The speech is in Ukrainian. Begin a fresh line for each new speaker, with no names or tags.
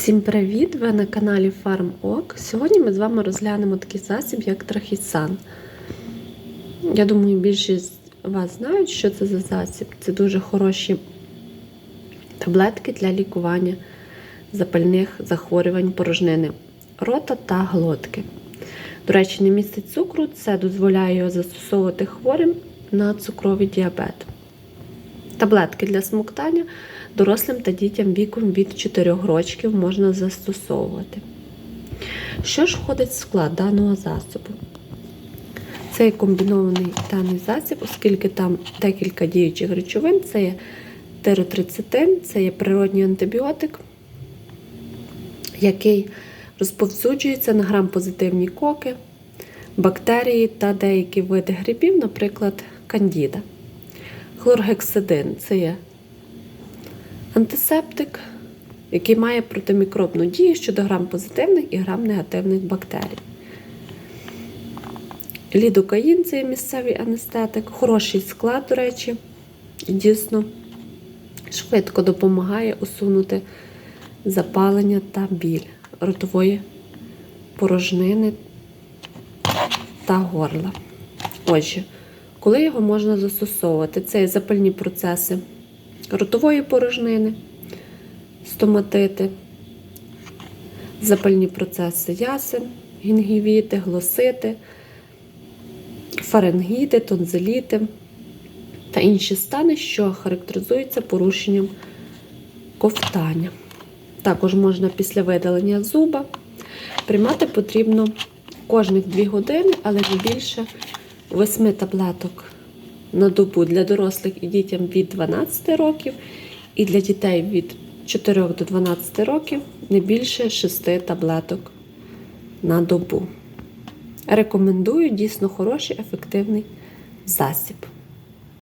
Всім привіт! Ви на каналі FarmOk. Сьогодні ми з вами розглянемо такий засіб, як трахісан. Я думаю, більшість вас знають, що це за засіб. Це дуже хороші таблетки для лікування запальних захворювань порожнини рота та глотки. До речі, не містить цукру, це дозволяє його застосовувати хворим на цукровий діабет. Таблетки для смоктання дорослим та дітям віком від 4 років можна застосовувати. Що ж входить в склад даного засобу? Це комбінований даний засіб, оскільки там декілька діючих речовин, це є теротрицетин, це є природній антибіотик, який розповсюджується на грам-позитивні коки, бактерії та деякі види грибів, наприклад, кандіда. Хлоргексидин це є антисептик, який має протимікробну дію щодо грам позитивних і грам негативних бактерій. Лідокаїн це є місцевий анестетик, хороший склад, до речі, дійсно швидко допомагає усунути запалення та біль ротової порожнини та горла. Отже, коли його можна застосовувати? Це запальні процеси ротової порожнини, стоматити, запальні процеси ясен, гінгівіти, глосити, фарингіти, тонзиліти та інші стани, що характеризуються порушенням ковтання. Також можна після видалення зуба. Приймати потрібно кожних 2 години, але не більше 8 таблеток на добу для дорослих і дітям від 12 років, і для дітей від 4 до 12 років не більше 6 таблеток на добу. Рекомендую дійсно хороший ефективний засіб.